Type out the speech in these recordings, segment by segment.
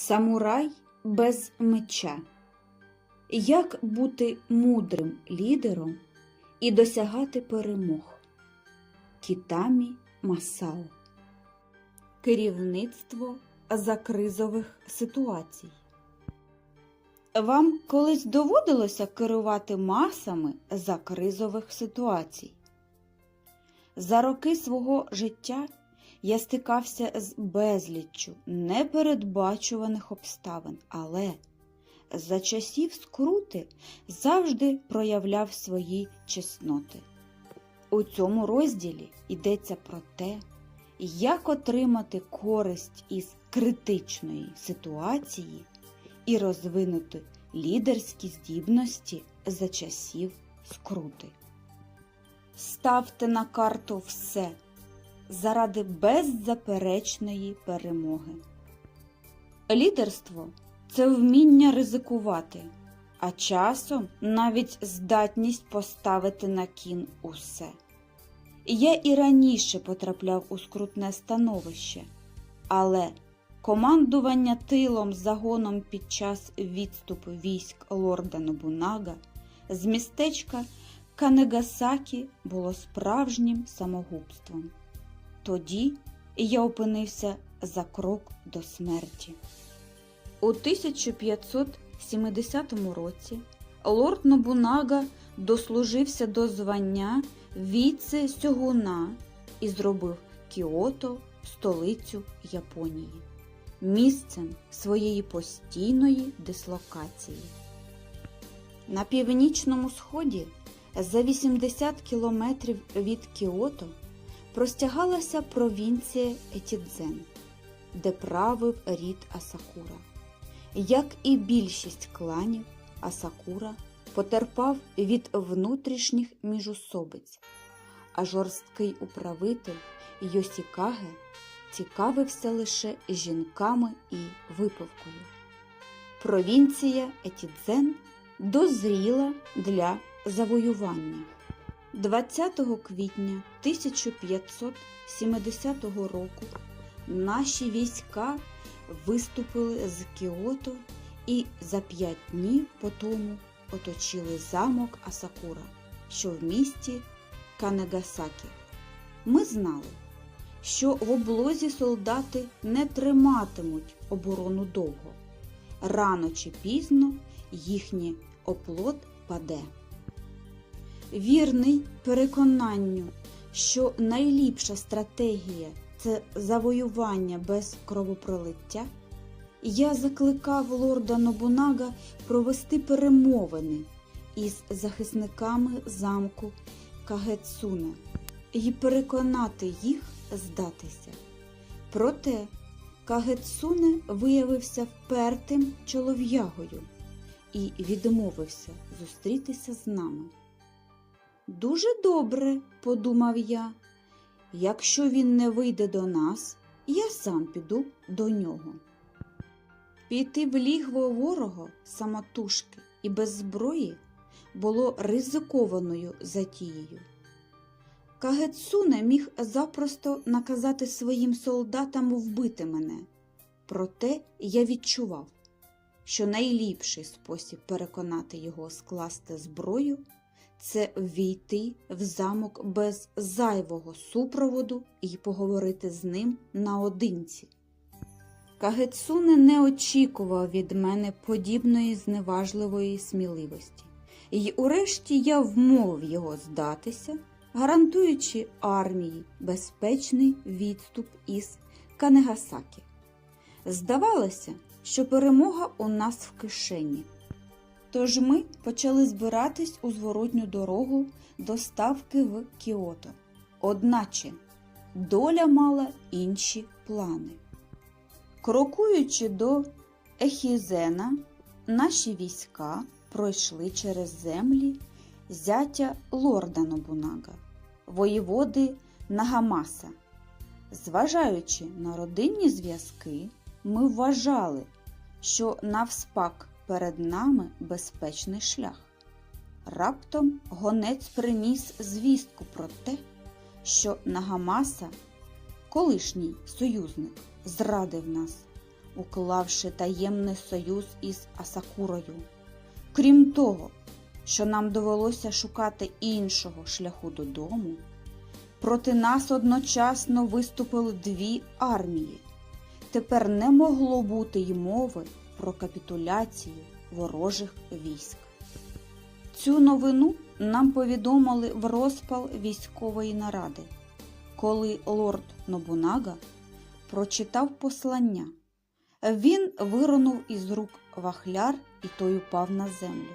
Самурай без меча. Як бути мудрим лідером і досягати перемог? Кітамі Масао. Керівництво за кризових ситуацій. Вам колись доводилося керувати масами за кризових ситуацій? За роки свого життя я стикався з безліччю непередбачуваних обставин, але за часів скрути завжди проявляв свої чесноти. У цьому розділі йдеться про те, як отримати користь із критичної ситуації і розвинути лідерські здібності за часів скрути. Ставте на карту все заради беззаперечної перемоги. Лідерство це вміння ризикувати, а часом навіть здатність поставити на кін усе. Я і раніше потрапляв у скрутне становище, але командування тилом загоном під час відступу військ лорда Нобунага з містечка Канегасакі було справжнім самогубством. Тоді я опинився за крок до смерті. У 1570 році лорд Нобунага дослужився до звання віце-сьогуна і зробив Кіото столицю Японії, місцем своєї постійної дислокації. На північному сході за 80 кілометрів від Кіото простягалася провінція Етідзен, де правив рід Асакура. Як і більшість кланів, Асакура потерпав від внутрішніх міжусобиць, а жорсткий управитель Йосікаге цікавився лише жінками і випивкою. Провінція Етідзен дозріла для завоювання. 20 квітня 1570 року наші війська виступили з Кіото і за п'ять днів по тому оточили замок Асакура, що в місті Канегасакі. Ми знали, що в облозі солдати не триматимуть оборону довго. Рано чи пізно їхній оплот паде. Вірний переконанню, що найліпша стратегія це завоювання без кровопролиття, я закликав лорда Нобунага провести перемовини із захисниками замку Кагецуне і переконати їх здатися. Проте Кагецуне виявився впертим чолов'ягою і відмовився зустрітися з нами. Дуже добре, подумав я. Якщо він не вийде до нас, я сам піду до нього. Піти в лігво ворога самотужки і без зброї було ризикованою затією. Кагецуне міг запросто наказати своїм солдатам вбити мене, проте я відчував, що найліпший спосіб переконати його скласти зброю це ввійти в замок без зайвого супроводу і поговорити з ним наодинці. Кагецуне не очікував від мене подібної зневажливої сміливості, і урешті я вмовив його здатися, гарантуючи армії безпечний відступ із Канегасакі. Здавалося, що перемога у нас в кишені. Тож ми почали збиратись у зворотню дорогу до ставки в Кіото. Одначе доля мала інші плани. Крокуючи до Ехізена, наші війська пройшли через землі зятя лорда Нобунага, воєводи Нагамаса. Зважаючи на родинні зв'язки, ми вважали, що навспак перед нами безпечний шлях. Раптом гонець приніс звістку про те, що Нагамаса, колишній союзник, зрадив нас. уклавши таємний союз із Асакурою. Крім того, що нам довелося шукати іншого шляху додому, проти нас одночасно виступили дві армії. Тепер не могло бути й мови про капітуляцію ворожих військ. Цю новину нам повідомили в розпал військової наради, коли лорд Нобунага прочитав послання. Він виронув із рук вахляр і той упав на землю.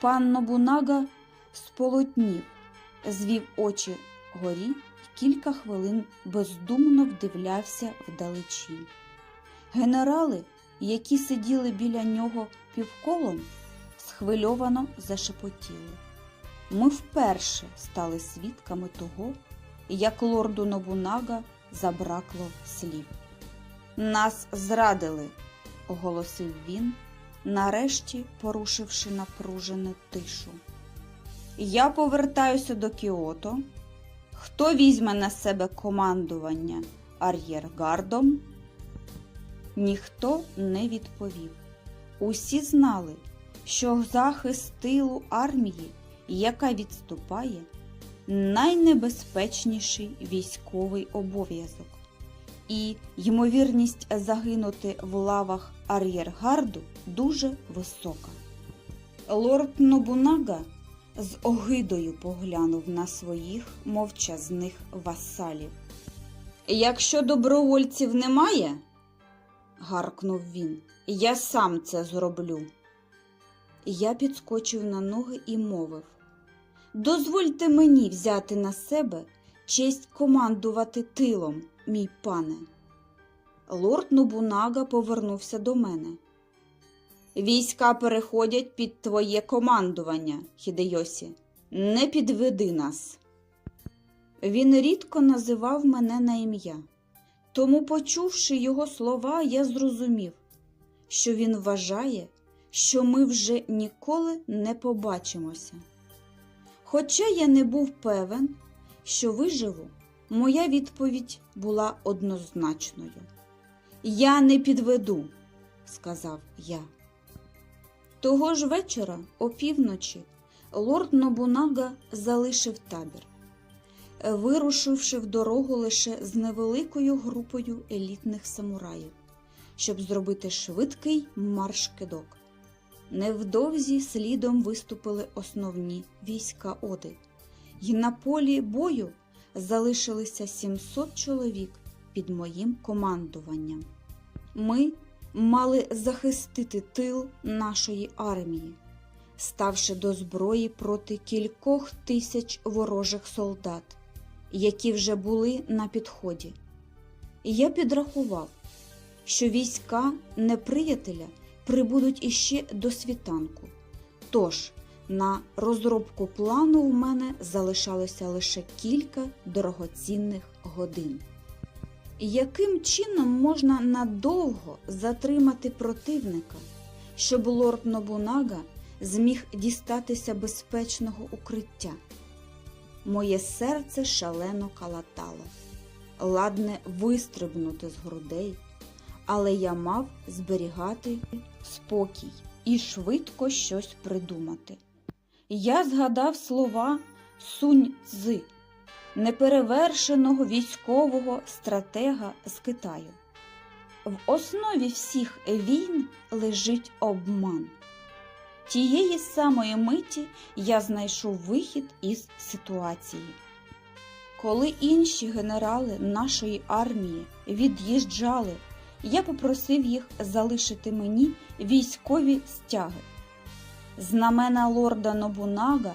Пан Нобунага сполотнів, звів очі горі і кілька хвилин бездумно вдивлявся вдалечінь. Генерали, які сиділи біля нього півколом, схвильовано зашепотіли. Ми вперше стали свідками того, як лорду Нобунага забракло слів. Нас зрадили, оголосив він, нарешті порушивши напружену тишу. Я повертаюся до Кіото. Хто візьме на себе командування ар'єргардом? Ніхто не відповів. Усі знали, що захист тилу армії, яка відступає, найнебезпечніший військовий обов'язок, і ймовірність загинути в лавах ар'єргарду дуже висока. Лорд Нобунага з огидою поглянув на своїх мовчазних васалів. Якщо добровольців немає, гаркнув він, я сам це зроблю. Я підскочив на ноги і мовив Дозвольте мені взяти на себе честь командувати тилом, мій пане. Лорд Нобунага повернувся до мене. Війська переходять під твоє командування, Хідейосі. Не підведи нас. Він рідко називав мене на ім'я, тому, почувши його слова, я зрозумів, що він вважає, що ми вже ніколи не побачимося. Хоча я не був певен, що виживу, моя відповідь була однозначною. Я не підведу, сказав я. Того ж вечора, опівночі, лорд Нобунага залишив табір, вирушивши в дорогу лише з невеликою групою елітних самураїв, щоб зробити швидкий марш-кидок. Невдовзі слідом виступили основні війська Оди, і на полі бою залишилися 700 чоловік під моїм командуванням. Ми мали захистити тил нашої армії, ставши до зброї проти кількох тисяч ворожих солдат, які вже були на підході. Я підрахував, що війська неприятеля прибудуть іще до світанку. Тож на розробку плану у мене залишалося лише кілька дорогоцінних годин. Яким чином можна надовго затримати противника, щоб лорд Нобунага зміг дістатися безпечного укриття? Моє серце шалено калатало, ладне вистрибнути з грудей, але я мав зберігати спокій і швидко щось придумати. Я згадав слова Сунь Цзи, неперевершеного військового стратега з Китаю. В основі всіх війн лежить обман. Тієї самої миті я знайшов вихід із ситуації. Коли інші генерали нашої армії від'їжджали, я попросив їх залишити мені військові стяги. Знамена лорда Нобунага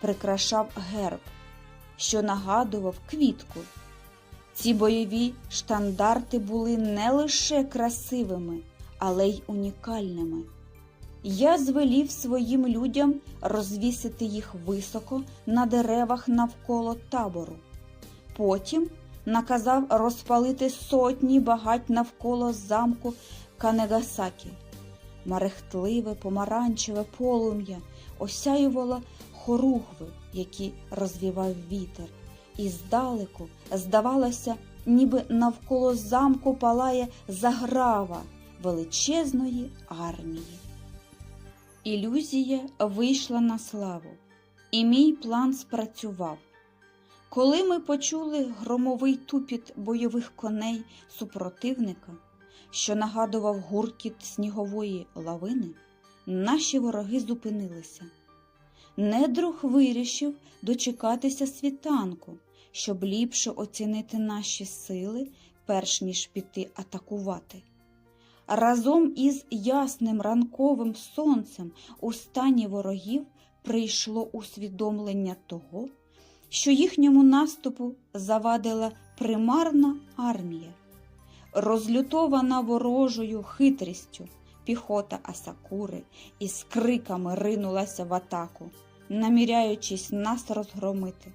прикрашав герб, що нагадував квітку. Ці бойові штандарти були не лише красивими, але й унікальними. Я звелів своїм людям розвісити їх високо на деревах навколо табору. Потім наказав розпалити сотні багать навколо замку Канегасакі. Марехтливе помаранчеве полум'я осяювало хоругви, які розвівав вітер, і здалеку, здавалося, ніби навколо замку палає заграва величезної армії. Ілюзія вийшла на славу, і мій план спрацював. Коли ми почули громовий тупіт бойових коней супротивника, що нагадував гуркіт снігової лавини, наші вороги зупинилися. Недруг вирішив дочекатися світанку, щоб ліпше оцінити наші сили, перш ніж піти атакувати. Разом із ясним ранковим сонцем у стані ворогів прийшло усвідомлення того, що їхньому наступу завадила примарна армія. Розлютована ворожою хитрістю, піхота Асакури із криками ринулася в атаку, наміряючись нас розгромити.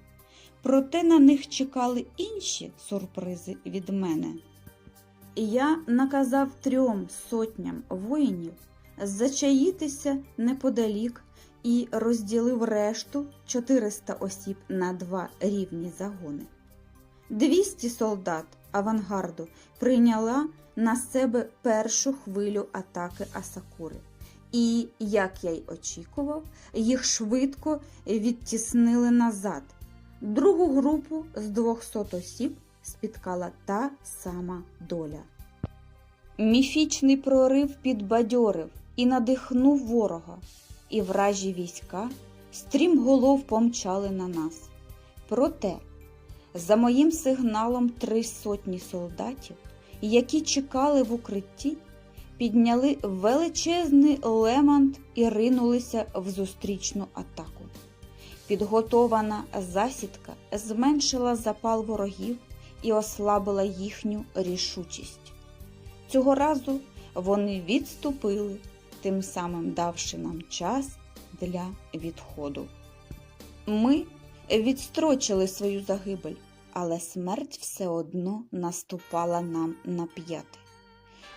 Проте на них чекали інші сюрпризи від мене. Я наказав трьом сотням воїнів зачаїтися неподалік і розділив решту 400 осіб на два рівні загони. 200 солдат авангарду прийняла на себе першу хвилю атаки Асакури. І, як я й очікував, їх швидко відтіснили назад. Другу групу з 200 осіб спіткала та сама доля. Міфічний прорив підбадьорив і надихнув ворога, і вражі війська стрімголов помчали на нас. Проте, за моїм сигналом, три сотні солдатів, які чекали в укритті, підняли величезний лемант і ринулися в зустрічну атаку. Підготована засідка зменшила запал ворогів і ослабила їхню рішучість. Цього разу вони відступили, тим самим давши нам час для відходу. Ми відстрочили свою загибель, але смерть все одно наступала нам на п'яти.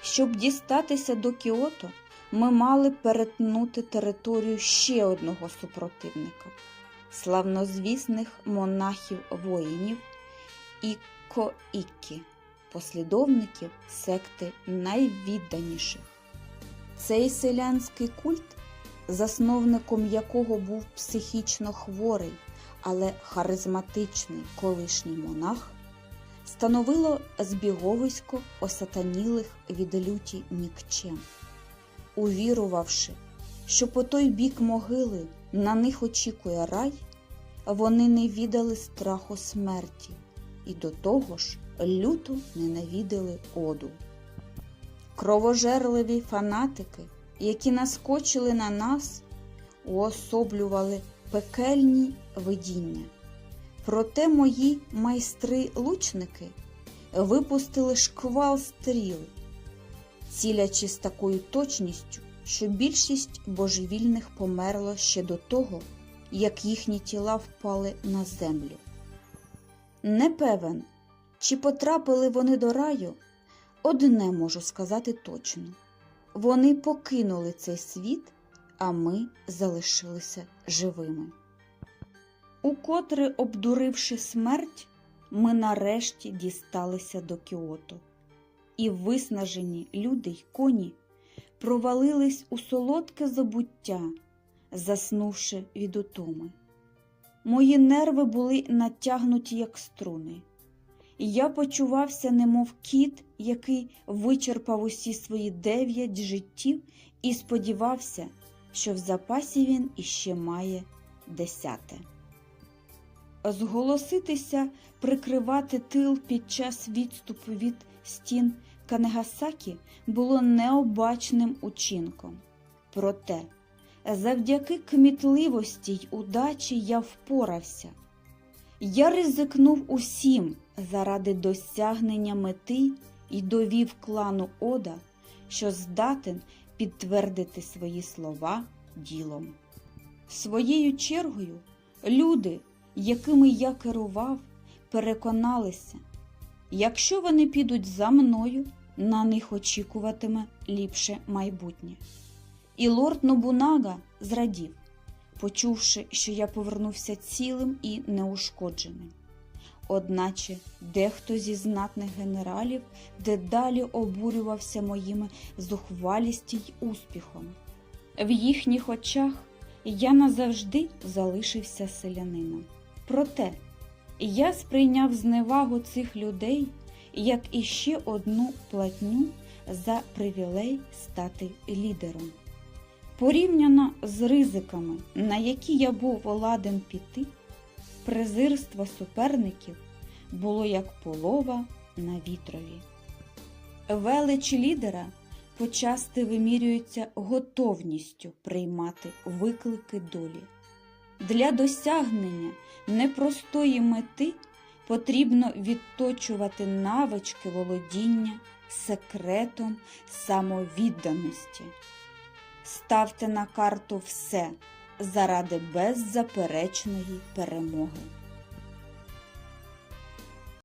Щоб дістатися до Кіото, ми мали перетнути територію ще одного супротивника славнозвісних монахів-воїнів Ікко-Іккі, послідовників секти найвідданіших. Цей селянський культ, засновником якого був психічно хворий, але харизматичний колишній монах, становило збіговисько осатанілих від люті нікчем, увірувавши, що по той бік могили на них очікує рай, вони не віддали страху смерті і до того ж люто ненавидели оду. Кровожерливі фанатики, які наскочили на нас, уособлювали пекельні видіння. Проте мої майстри-лучники випустили шквал стріл, цілячи з такою точністю, що більшість божевільних померло ще до того, як їхні тіла впали на землю. Не певен, чи потрапили вони до раю, одне можу сказати точно вони покинули цей світ, а ми залишилися живими. Укотре, обдуривши смерть, ми нарешті дісталися до Кіото, і виснажені люди й коні провалились у солодке забуття, заснувши від утоми. Мої нерви були натягнуті, як струни, я почувався, немов кіт, який вичерпав усі свої дев'ять життів і сподівався, що в запасі він іще має десяте. Зголоситися прикривати тил під час відступу від стін Канегасакі було необачним учинком. Проте, завдяки кмітливості й удачі я впорався. Я ризикнув усім заради досягнення мети і довів клану Ода, що здатен підтвердити свої слова ділом. Своєю чергою, люди, якими я керував, переконалися, якщо вони підуть за мною, на них очікуватиме ліпше майбутнє. І лорд Нобунага зрадів, почувши, що я повернувся цілим і неушкодженим. Одначе дехто зі знатних генералів дедалі обурювався моїми зухвалістю й успіхом. В їхніх очах я назавжди залишився селянином. Проте я сприйняв зневагу цих людей як іще одну платню за привілей стати лідером. Порівняно з ризиками, на які я був ладен піти, презирство суперників було як полова на вітрові. Велич лідера почасти вимірюється готовністю приймати виклики долі. Для досягнення непростої мети потрібно відточувати навички володіння секретом самовідданості. Ставте на карту все заради беззаперечної перемоги.